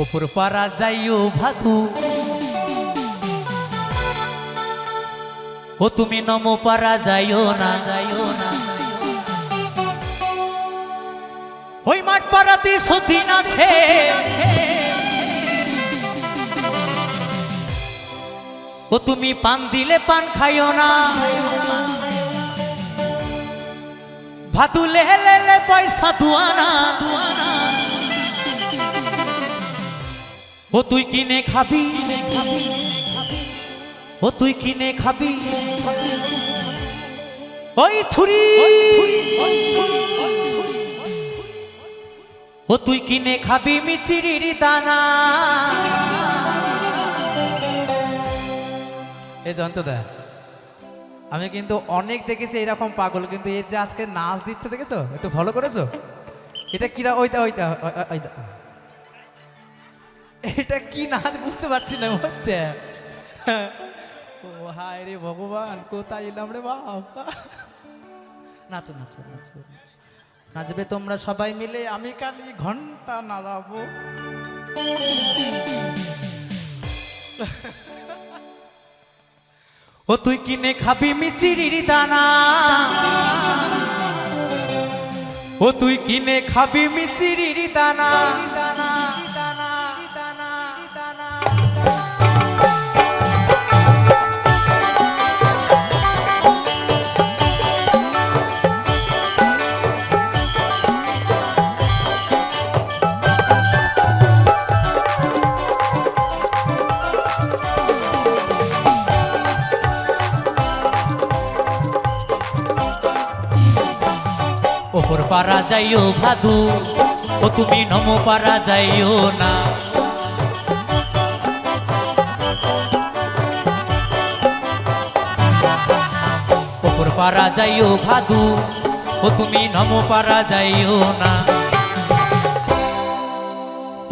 ওপর পাড়া যাইও ভাদু ও তুমি নম পাড়া যাইও না। যাইও না ওই মাঠ পাড়াতে সতীন আছে। ও তুমি পান দিলে পান খাইও না। ভাতু লেহে লেলে পয়সা দুয়ানা। ও তুই কিনে খাবি? ও তুই কিনে খাবি? ওই থুরি। ও তুই কিনে খাবি মিচিরির দানা? এই দা, আমি কিন্তু অনেক দেখেছি এরকম পাগল, কিন্তু এর যে আজকে নাচ দিচ্ছে, দেখেছ? একটু ফলো করেছ? এটা কিরা ওইটা ওইটা ওই- ওই- ওইটা এটা কি নাচ বুঝতে পারছি না মধ্যে। ও, হায় রে ভগবান, কোথায় এলাম রে বাবা নাচো নাচো নাচো নাচো। নাচবে তোমরা সবাই মিলে, আমি খালি ঘণ্টা নাড়াবো। ও, তুই কিনে খাবি মিচিরির দানা? ও, তুই কিনে খাবি মিচিরির দানা দানা? ওপর পাড়া যাইও ভাদু, ও তুমি নম পাড়া যাইও না। ওপর পাড়া যাইও ভাদু, ও তুমি নম পাড়া যাইও না।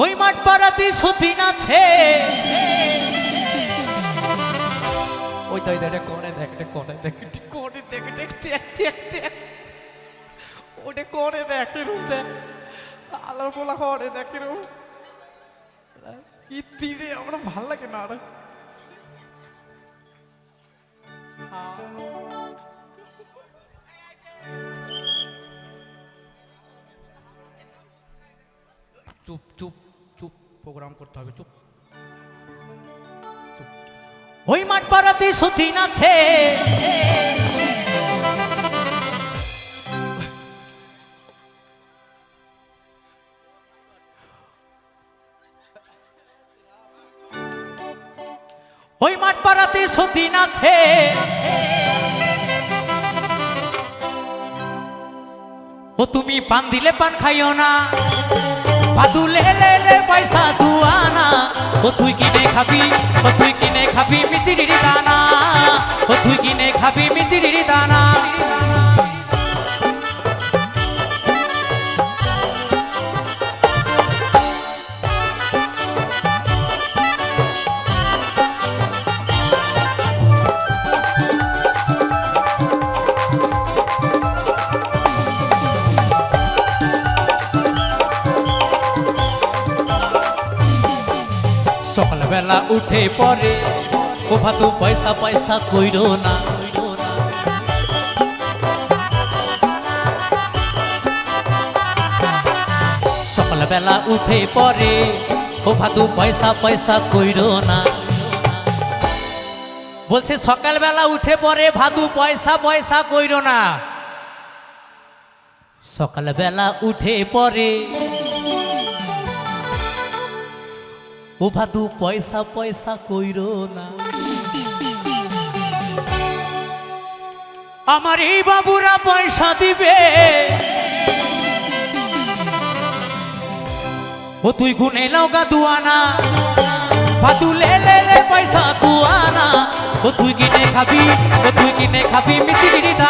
ওই মাঠ পাড়াতে সতীন ওইটা এটা কোণে দেখ কোণে দেখ কোণে দেখ দেখ দেখ দেখ দেখ ওটা কোণে দেখ দেখ। আলার পোলা কোণে দেখ এরম কি তীরে আমার ভালো লাগে না আর চুপ চুপ চুপ প্রোগ্রাম করতে হবে চুপ। ওই মাঠ পাড়াতে সতীন আছে। ওই মাঠ পাড়াতে সতীন আছে। ও তুমি পান দিলে পান খাইও না। ভাদু লে লে লে পয়সা দুয়ানা ও তুই কিনে খাবি, ও তুই কিনে খাবি মিচিরি দানা। ও তুই কিনে খাবি সকালবেলা উঠে পরে ও ভাতু পয়সা পয়সা কইরো না। সকালবেলা উঠে পরে ও ভাতু পয়সা পয়সা কইরো না। বলছে, সকালবেলা উঠে পরে ভাদু পয়সা পয়সা কইরো না। সকালবেলা উঠে পরে ও ভাদু, পয়সা পয়সা কইরো না। আমার এই বাবুরা পয়সা দিবে। ও তুই গুনে লগা দুয়ানা। ভাদু লে পয়সা দুয়ানা। ও তুই কিনে খাবি, ও তুই কিনে খাবি দানা ও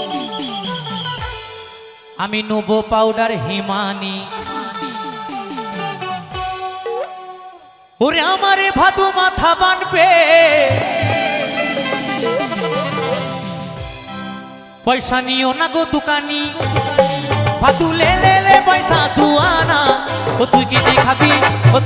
আমি নুবো পাউডার হিমানি। ওরে আমারে ভাদু মাথা বানবে। পয়সা নিও না গো দোকানি। ভাদু লে পয়সা তু আনা। ও তুই কি খাবি, ও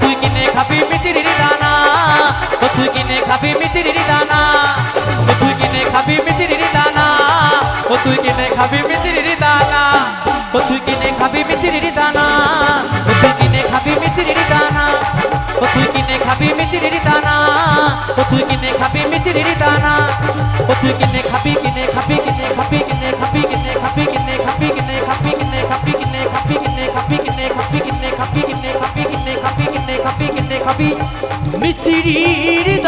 খাবি মিচিরির দানা ও তুই কিনে খাবি কিনে খাবি কিনে খাবি কিনে খাবি কিনে খাবি কিনে খাবি কিনে খাবি কিনে খাবি কিনে খাবি কিনে খাবি কিনে খাবি কিনে খাবি কিনে খাবি কিনে খাবি কিনে খাবি কিনে খাবি মিচিরির